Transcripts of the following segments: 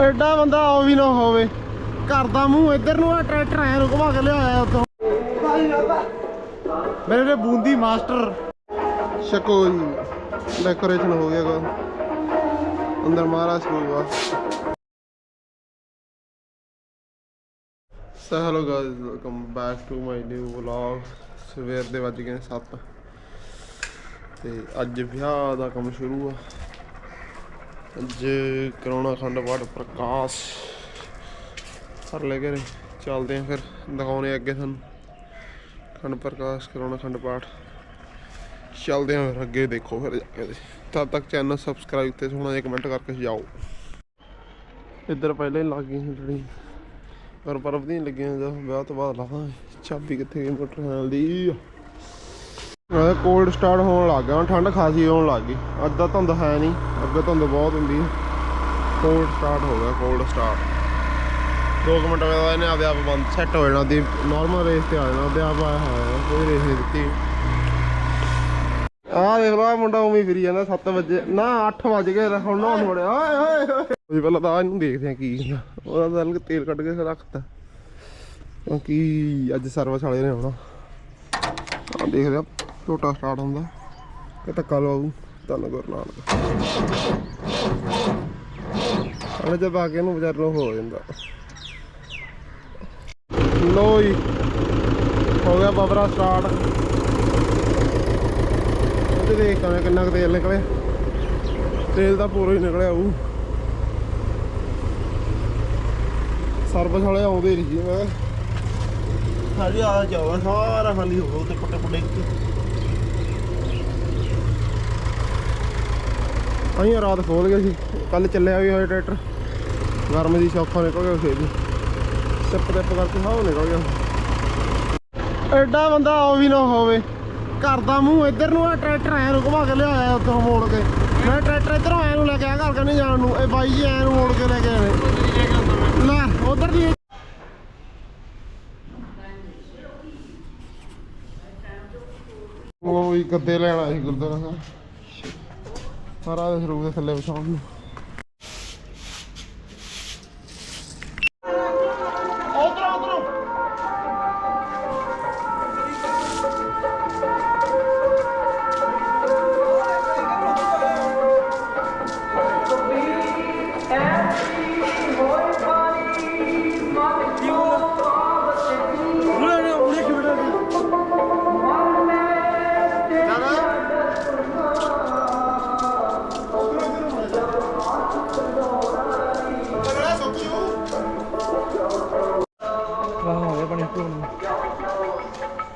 ਐਡਾ ਬੰਦਾ ਉਹ ਵੀ ਨਾ ਹੋਵੇ। ਘਰ ਦਾ ਮੂੰਹ ਇੱਧਰ ਨੂੰ ਆ, ਟਰੈਕਟਰ ਐ ਨੂੰ ਕੇ ਲਿਆਇਆ ਉੱਥੋਂ। ਮੇਰੇ ਨੇ ਬੂੰਦੀ ਮਾਸਟਰ। ਸ਼ਕੋ ਜੀ ਡੈਕੋਰੇਸ਼ਨ ਹੋ ਗਿਆ ਗਾ ਅੰਦਰ ਮਹਾਰਾਜ ਹੋਊਗਾ so hello guys welcome back to my new vlog ਸਵੇਰ ਦੇ ਵੱਜ ਗਏ 7 ਤੇ ਅੱਜ ਵਿਆਹ ਦਾ ਕੰਮ ਸ਼ੁਰੂ ਆ। ਅੱਜ ਕਰੋਨਾ ਖੰਡ ਪਾਠ ਪ੍ਰਕਾਸ਼ ਕਰ ਲੈ ਘਰੇ ਚੱਲਦੇ ਆ ਫਿਰ ਦਿਖਾਉਣੇ ਅੱਗੇ ਤੁਹਾਨੂੰ। ਖੰਡ ਪ੍ਰਕਾਸ਼ ਕਰੋਨਾ ਖੰਡ ਪਾਠ। ਚੱਲਦੇ ਆ ਫਿਰ, ਅੱਗੇ ਦੇਖੋ ਫਿਰ ਜਾ ਕੇ ਤਦ ਤੱਕ ਚੈਨਲ ਸਬਸਕ੍ਰਾਈਬ ਤੇ ਸੋਹਣਾ ਇੱਕ ਕਮੈਂਟ ਕਰਕੇ ਜਾਓ ਇੱਧਰ ਪਹਿਲਾਂ ਹੀ ਲੱਗ ਗਈ ਜਿਹੜੀ। ਪਰ ਪਰਬ ਦੀਆਂ ਲੱਗੀਆਂ ਜਾਂ ਵਿਆਹ ਤੋਂ ਬਾਅਦ ਲਾਵਾਂ ਚਾਬੀ ਕਿੱਥੇ ਗਈ ਮੋਟਰਸਾਈਕਲ ਦੀ? ਕੋਲਡ ਸਟਾਰਟ ਹੋਣ ਲੱਗ ਗਿਆ, ਠੰਡ ਖਾਸੀ ਹੋਣ ਲੱਗ ਗਈ। ਅੱਜ ਤਾਂ ਧੁੰਦ ਹੈ ਨਹੀਂ, ਅੱਗੇ ਧੁੰਦ ਬਹੁਤ ਹੁੰਦੀ ਕੋਲਡ ਸਟਾਰਟ ਹੋ ਗਿਆ ਕੋਲਡ ਸਟਾਰਟ 2 ਮਿੰਟ ਬਾਅਦ ਇਹਨੇ ਆਪਦੇ ਆਪ ਬੰਦ ਸੈੱਟ ਹੋ ਜਾਣਾ, ਦੀ ਨਾਰਮਲ ਰੇਸ ਤੇ ਆ ਜਾਣਾ, ਆਪਦੇ ਆਪ ਆਇਆ ਹੋਇਆ, ਕੋਈ ਰੇਸ ਨਹੀਂ ਦਿੱਤੀ। ਆਹ ਦੇਖ ਲਓ ਮੁੰਡਾ ਉਵੇਂ ਹੀ ਫਿਰੀ ਜਾਂਦਾ 7 ਵਜੇ, ਨਾ 8 ਵਜ ਗਏ, ਹੁਣ ਨਹਾਉਣ ਵੜਿਆ ਓਏ ਓਏ ਓਏ। ਪਹਿਲਾਂ ਤਾਂ ਇਹਨੂੰ ਦੇਖਦੇ ਆ ਕੀ ਹੁੰਦਾ। ਉਹਦਾ ਤਾਂ ਤੇਲ ਕੱਢ ਕੇ ਰੱਖਤਾ। ਕਿਉਂਕਿ ਅੱਜ ਸਰਵਿਸ ਵਾਲੇ ਨੇ ਆਉਣਾ। ਆ ਦੇਖਦੇ ਆ ਟੋਟਾ ਸਟਾਰਟ ਹੁੰਦਾ। ਤੇ ਧੱਕਾ ਲਵਾਉ ਧੰਨ ਗੁਰੂ ਨਾਨਕ। ਅਰੇ ਜਦ ਆ ਕੇ ਇਹਨੂੰ ਵਿਚਾਰ ਨੂੰ ਹੋ ਜਾਂਦਾ। ਲੋ ਜੀ, ਹੋ ਗਿਆ ਬਬਰਾ ਸਟਾਰਟ ਤੇ ਦੇਖ ਤਾਂ ਕਿੰਨਾ ਕੁ ਤੇਲ ਨਿਕਲਿਆ। ਤੇਲ ਤਾਂ ਪੂਰਾ ਹੀ ਨਿਕਲਿਆ ਉਹ ਸਰਵਿਸ ਵਾਲੇ ਆਉਂਦੇ ਰਹੀ ਮੈਂ ਸਾਰੀ ਆ ਜਾਵਾ ਸਾਰਾ ਖਾਲੀ ਹੋ ਗਿਆ ਉੱਤੇ ਪੁੱਟੇ ਆਈਆਂ ਰਾਤ ਖੋਲ ਗਏ ਸੀ। ਕੱਲ ਚੱਲਿਆ ਵੀ ਹੋਇਆ ਟਰੈਕਟਰ। ਗਰਮ ਦੀ ਸ਼ੌਖਾ ਨਿਕਲ ਗਿਆ ਫੇਰ ਵੀ। ਸਿੱਪ ਟਿਪ ਕਰਕੇ ਸਾਹ ਨਿਕਲ ਗਿਆ। ਐਡਾ ਬੰਦਾ ਉਹ ਵੀ ਨਾ ਹੋਵੇ। ਘਰ ਦਾ ਮੂੰਹ ਇੱਧਰ ਨੂੰ ਆ, ਟਰੈਕਟਰ ਐ ਨੂੰ ਘੁਮਾ ਕੇ ਲਿਆਇਆ ਉੱਥੋਂ ਮੋੜ ਕੇ। ਮੈਂ ਟਰੈਕਟਰ ਇੱਧਰੋਂ ਐ ਨੂੰ ਲੈ ਕੇ ਆ ਘਰ ਕਨੇ ਜਾਣ ਨੂੰ। ਇਹ ਬਾਈ ਜੀ ਐ ਨੂੰ ਮੋੜ ਕੇ ਲੈ ਕੇ ਆਏ ਲੈ, ਉਧਰ ਦੀ ਉਹ ਵੀ ਗੱਦੇ ਲੈਣਾ ਸੀ ਗੁਰਦੁਆਰਾ ਸਾਹਿਬ। ਮਹਾਰਾਜ ਦੇ ਸਰੂਪ ਦੇ ਥੱਲੇ ਵਿਛਾਉਣ ਨੂੰ।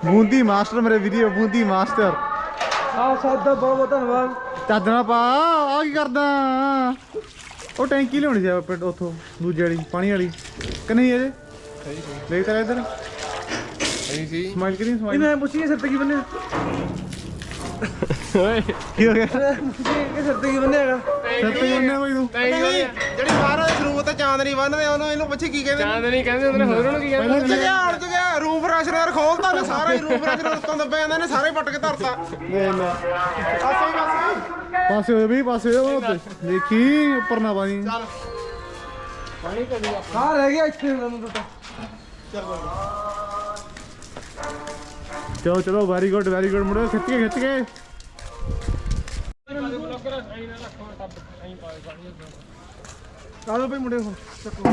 ਬੂੰਦੀ ਮਾਸਟਰ ਮੇਰੇ ਵੀਡੀਓ ਬੂੰਦੀ ਮਾਸਟਰ। ਆ ਸਭ ਦਾ ਬਹੁਤ ਬਹੁਤ ਧੰਨਵਾਦ। ਚਾਦਰਾ ਪਾ ਆ ਕੀ ਕਰਦਾ? ਉਹ ਟੈਂਕੀ ਲਿਆਉਣੀ ਸੀ ਪਿੰਡ ਉੱਥੋਂ ਦੂਜੇ ਵਾਲੀ ਪਾਣੀ ਵਾਲੀ। ਕਿ ਨਹੀਂ ਅਜੇ? ਸਹੀ ਦੇਖ ਤਾਂ ਇੱਧਰ। ਸਹੀ ਸੀ। ਸਮਾਈਲ ਕਰੀ ਇਹ ਸਮਾਈਲ ਮੈਂ ਪੁੱਛੀ ਸਿਰ ਤੇ ਕੀ ਬੰਨਿਆ? ਓਏ। ਕੀ ਹੋ ਗਿਆ? ਕਿ ਸਿਰ ਤੇ ਕੀ ਬੰਨਿਆ ਹੈਗਾ? ਸੱਤੇ ਬੰਨੇ ਕੋਈ ਤੂੰ? ਜਿਹੜੀ ਬਾਹਰ ਦੇ ਸਰੂਪ ਤੇ ਚਾਂਦਨੀ ਬੰਨਦੇ ਉਹਨੂੰ ਇਹਨੂੰ ਪੁੱਛੀ ਕੀ ਕਹਿੰਦੇ ਚਾਂਦਨੀ ਕਹਿੰਦੇ ਉਹਨੇ ਹੋਰ ਉਹਨੂੰ ਕੀ ਪਹਿਲਾਂ ਕਹਿੰਦੇ ਗਿਆ ਅੜ ਗਿਆ ਰੂਮ ਫਰੈਸ਼ਨਰ ਖੋਲਤਾ ਨੇ ਸਾਰਾ ਹੀ ਰੂਮ ਫਰੈਸ਼ਨਰ ਉੱਤੋਂ ਦੱਬੇ ਜਾਂਦੇ ਨੇ ਸਾਰੇ ਪੱਟ ਕੇ ਧਰਤਾ। ਦੇ ਲੈ ਪਾਸੇ ਪਾਸੇ ਪਾਸੇ ਹੋਏ ਵੀ ਪਾਸੇ ਹੋਏ ਉਹ ਉੱਤੇ। ਦੇਖੀ ਉੱਪਰ ਨਾ ਪਾਣੀ ਚੱਲ। ਆ ਰਹਿ ਗਿਆ ਇੱਥੇ ਮੈਨੂੰ ਟੁੱਟਾ। ਚਲੋ ਚਲੋ ਵੈਰੀ ਗੁੱਡ ਵੈਰੀ ਗੁੱਡ ਮੁੰਡੇ ਖਿੱਚ ਕੇ ਖਿੱਚ ਕੇ। ਲਓ ਭਾਈ ਮੁੰਡੇ ਹੁਣ ਚੱਕੋ।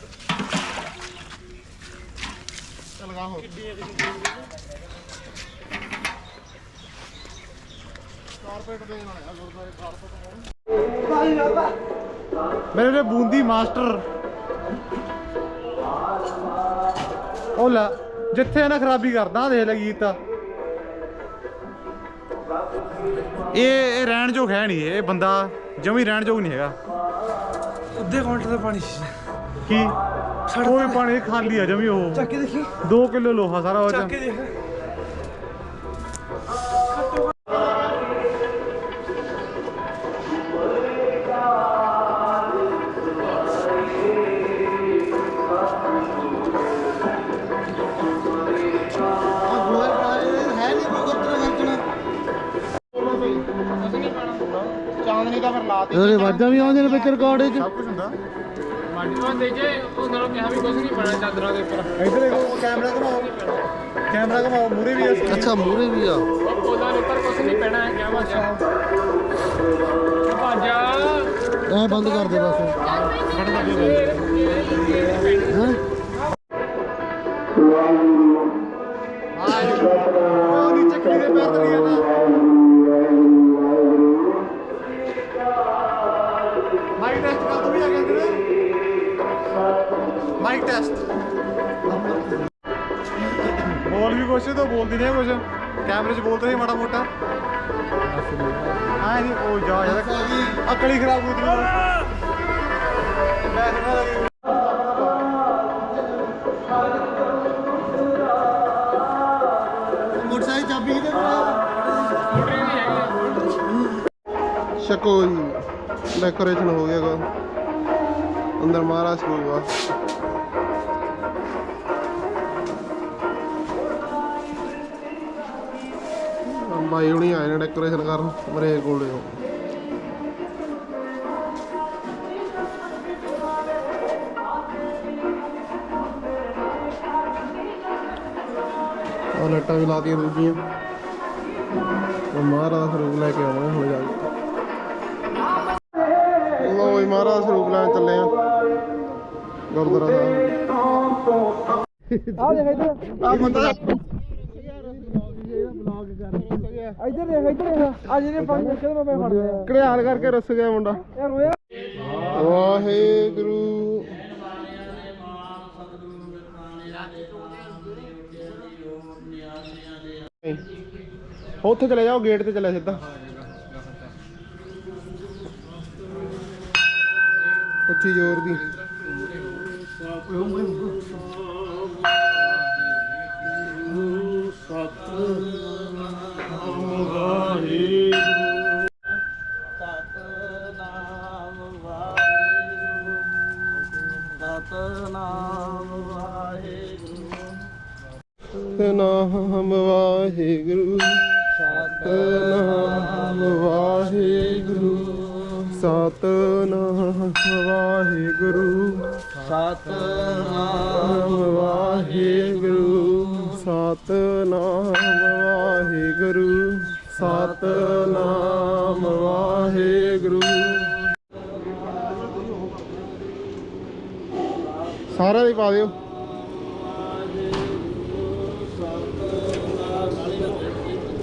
ਮੇਰੇ ਨੇ ਬੂੰਦੀ ਮਾਸਟਰ। ਉਹ ਲੈ ਜਿੱਥੇ ਨਾ ਖਰਾਬੀ ਕਰਦਾ ਦੇਖ ਲੈ ਗੀਤ ਤਾਂ ਇਹ ਇਹ ਰਹਿਣ ਯੋਗ ਹੈ ਨਹੀਂ ਇਹ ਬੰਦਾ ਜਮੀ ਰਹਿਣ ਯੋਗ ਨਹੀਂ ਹੈਗਾ। ਅੱਧੇ ਕਾਊਂਟਰ ਦਾ ਪਾਣੀ ਸੀ। ਕੀ ਕੋਈ ਪਾਣੀ ਖਾਲੀ ਆ ਜਮੀ ਉਹ। ਚੱਕ ਕੇ ਦੇਖੀ। 2 ਕਿਲੋ ਲੋਹਾ ਸਾਰਾ ਉਹ ਚੱਕ ਚ ਕੇ ਦੇਖ। ਚਾਂਦਨੀ ਦਾ ਫਿਰ ਲਾਤੀ ਇਹਦੇ ਵਾਜਾਂ ਵੀ ਆਉਂਦੇ ਨੇ ਵਿੱਚ ਰਿਕਾਰਡ ਵਿੱਚ। ਸਭ ਕੁਝ ਹੁੰਦਾ। ਮਾਡੀ ਦੇ ਜੇ ਉਹ ਨਾਲੋਂ ਕਿਹਾ ਵੀ ਕੁਝ ਨਹੀਂ ਪੈਣਾ ਚਾਦਰਾਂ ਦੇ ਉੱਪਰ। ਇੱਧਰ ਦੇਖੋ ਕੈਮਰਾ ਘਮਾਓ। ਕੈਮਰਾ ਘਮਾਓ ਮੂਰੇ ਵੀ ਆ ਅੱਛਾ ਮੂਰੇ ਵੀ ਆ। ਉਹ ਬੋਲਾਂ ਦੇ ਉੱਪਰ ਕੁਝ ਨਹੀਂ ਪੈਣਾ ਹੈ ਕਿਆ ਬਾਜਾ ਬਾਜਾ ਐ ਬੰਦ ਕਰ ਦੇ ਬਸ। ਹਾਂ। ਉਹ ਨੀਚੇ ਕੁੜੀ ਦੇ ਪੈਰ ਤੇ ਬੋਲਦੀ ਨਹੀਂ ਕੁਛ। ਕੈਮਰੇ 'ਚ ਬੋਲਦੇ ਸੀ ਮਾੜਾ ਮੋਟਾ। ਹਾਂ ਜੀ ਉਹ ਜਾ ਯਾਰ ਅਕਲੀ ਖਰਾਬ ਹੋ ਗਈ ਮੈਂ ਸੁਣਾ ਲੱਗੀ ਮੋਟਰਸਾਈਕਲ ਚਾਬੀ ਕਿਤੇ ਨਹੀਂ ਹੈਗੀ ਡੈਕੋਰੇਸ਼ਨ ਹੋ ਗਿਆ ਗਾ। ਅੰਦਰ ਮਹਾਰਾਜ ਹੋਊਗਾ ਬਾਈ ਹੁਣੀ ਆਏ ਨੇ ਡੈਕੋਰੇਸ਼ਨ ਕਰਨ ਮਰੇ ਕੋਲੇ ਹੋ ਉਹ ਲੱਟਾਂ ਵੀ ਲਾਤੀਆਂ ਦੂਜੀਆਂ। ਉਹ ਮਹਾਰਾਜ ਦਾ ਸਰੂਪ ਲੈ ਕੇ ਆਵਾਂਗੇ ਹੁਣ ਜਾ ਕੇ। ਲੋ ਜੀ ਮਹਾਰਾਜ ਸਰੂਪ ਲੈਣ ਚੱਲੇ ਆ। ਗੁਰਦੁਆਰਾ ਸਾਹਿਬ। ਆ ਦੇਖ ਇੱਧਰ। ਆ ਬੰਦਾ। ਇੱਧਰ ਦੇਖ ਇੱਧਰ ਦੇਖ। ਆ ਜਿਹਨੇ ਪਾਣੀ ਚੱਕਿਆ ਮੈਂ ਫੜ ਲਿਆ ਘੜਿਆਲ ਕਰਕੇ ਰੁੱਸ ਗਿਆ ਮੁੰਡਾ। ਇਹ ਰੋਇਆ। ਵਾਹਿਗੁਰੂ। ਉੱਥੇ ਚਲੇ ਜਾਓ ਗੇਟ ਤੇ ਚੱਲਿਆ ਸਿੱਧਾ। ਉੱਚੀ ਜ਼ੋਰ ਦੀ। ਸਤਨਾਮ ਵਾਹਿਗੁਰੂ ਸਤਨਾਮ ਵਾਹਿਗੁਰੂ। ਸਤਨਾਮ ਵਾਹਿਗੁਰੂ ਸਤਨਾਮ ਵਾਹਿਗੁਰੂ ਸਤਨਾਮ ਵਾਹਿਗੁਰੂ। ਸਾਰਿਆਂ ਦੀ ਪਾ ਦਿਓ।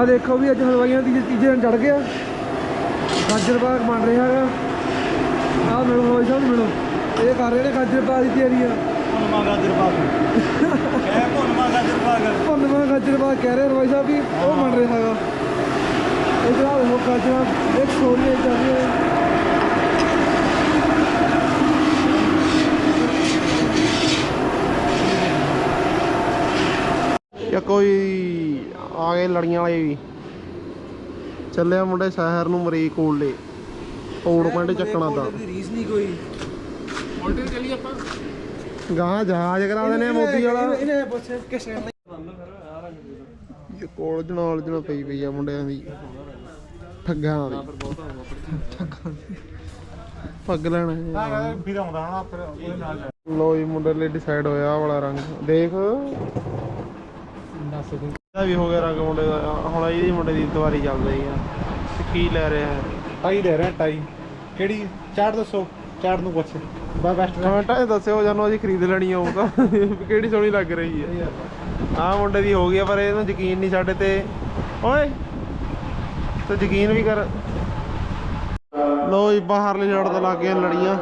ਆ ਦੇਖੋ ਵੀ ਅੱਜ ਹਲਵਾਈਆਂ ਦੀ ਤੀਜੇ ਦਿਨ ਚੜ ਗਿਆ। ਗਾਜਰ ਬਾਗ ਬਣ ਰਿਹਾ ਹੈਗਾ। ਆ ਮਿਲੋ ਹਲਵਾਈ ਸਾਹਿਬ ਨੂੰ ਮਿਲੋ। ਇਹ ਕਰ ਰਹੇ ਨੇ ਗਾਜਰ ਬਾਗ ਦੀ ਤਿਆਰੀ ਆ। ਭੁੰਨਵਾ ਗਾਜਰ ਪਾਕ ਕਹਿ ਭੁੰਨਵਾ ਗਾਜਰ ਪਾਕ ਭੰਨਵਾ ਗਾਜਰ ਬਾਗ ਕਹਿ ਰਹੇ ਹਲਵਾਈ ਸਾਹਿਬ ਵੀ ਉਹ ਬਣ ਰਿਹਾ ਹੈਗਾ। ਇਧਰ ਆ ਦੇਖੋ ਗਾਜਰਾਂ ਇੱਕ ਸੋਰੀਆਂ ਚੱਲ ਨੇ। ਜਾਂ ਕੋਈ ਆ ਗਏ ਲੜੀਆਂ ਵਾਲੇ ਵੀ। ਚੱਲਿਆ ਮੁੰਡੇ ਸ਼ਹਿਰ ਨੂੰ ਮਰੀ ਕੋਲੇ ਪੌੜ ਪਿੰਡ ਚੱਕਣਾ ਤਾਂ। ਰੀਸ ਨਹੀਂ ਕੋਈ। ਉਲਟੇ ਚੱਲੀ ਆਪਾਂ। ਗਾਂ ਜਹਾਜ਼ ਕਰਾ ਦੇਣੇ ਆ ਮੋਦੀ ਵਾਲਾ। ਇਹਨੇ ਪੁੱਛ ਕਿਸ ਨੇ ਇਹ ਕੋਲ ਜਣਾਲ ਜਣਾ ਪਈ ਪਈ ਆ ਮੁੰਡਿਆਂ ਦੀ। ਠੱਗਾਂ ਦੀ। ਪੱਗ ਲੈਣਾ। ਹੈ। ਫਿਰ ਆਉਂਦਾ ਹਨਾ ਫਿਰ ਉਹਦੇ ਨਾਲ ਲੋ। ਜੀ ਮੁੰਡੇ ਲਈ ਡਿਸਾਈਡ ਹੋਇਆ ਵਾਲਾ ਰੰਗ। ਦੇਖ। ਦੱਸ ਇਹਦਾ ਵੀ ਹੋ ਗਿਆ ਰੰਗ ਮੁੰਡੇ ਦਾ ਹੁਣ ਇਹਦੀ ਮੁੰਡੇ ਦੀ ਦੁਆਰੀ ਚੱਲ ਰਹੀ ਆ। ਤੇ ਕੀ ਲੈ ਰਿਹਾ ਹੈ? ਟਾਈ ਲੈ ਰਿਹਾ ਟਾਈ। ਕਿਹੜੀ? ਚਾਰਟ ਦੱਸੋ। ਚਾਰਟ ਨੂੰ ਪੁੱਛ। ਬਾ ਬੈਸਟ ਕਮੈਂਟਾਂ 'ਚ ਦੱਸਿਓ ਜਾਨੋ ਅਸੀਂ ਖਰੀਦ ਲੈਣੀ ਆਊਗਾ ਵੀ ਕਿਹੜੀ ਸੋਹਣੀ ਲੱਗ ਰਹੀ ਹੈ। ਆਹ ਮੁੰਡੇ ਦੀ ਹੋ ਗਈ ਆ ਪਰ ਇਹਨੂੰ ਯਕੀਨ ਨਹੀਂ ਸਾਡੇ ਤੇ। ਓਏ! ਤੇ ਯਕੀਨ ਵੀ ਕਰ। ਲੋ ਜੀ ਬਾਹਰਲੇ ਛੜ ਤੇ ਲੱਗ ਗਈਆਂ ਲੜੀਆਂ।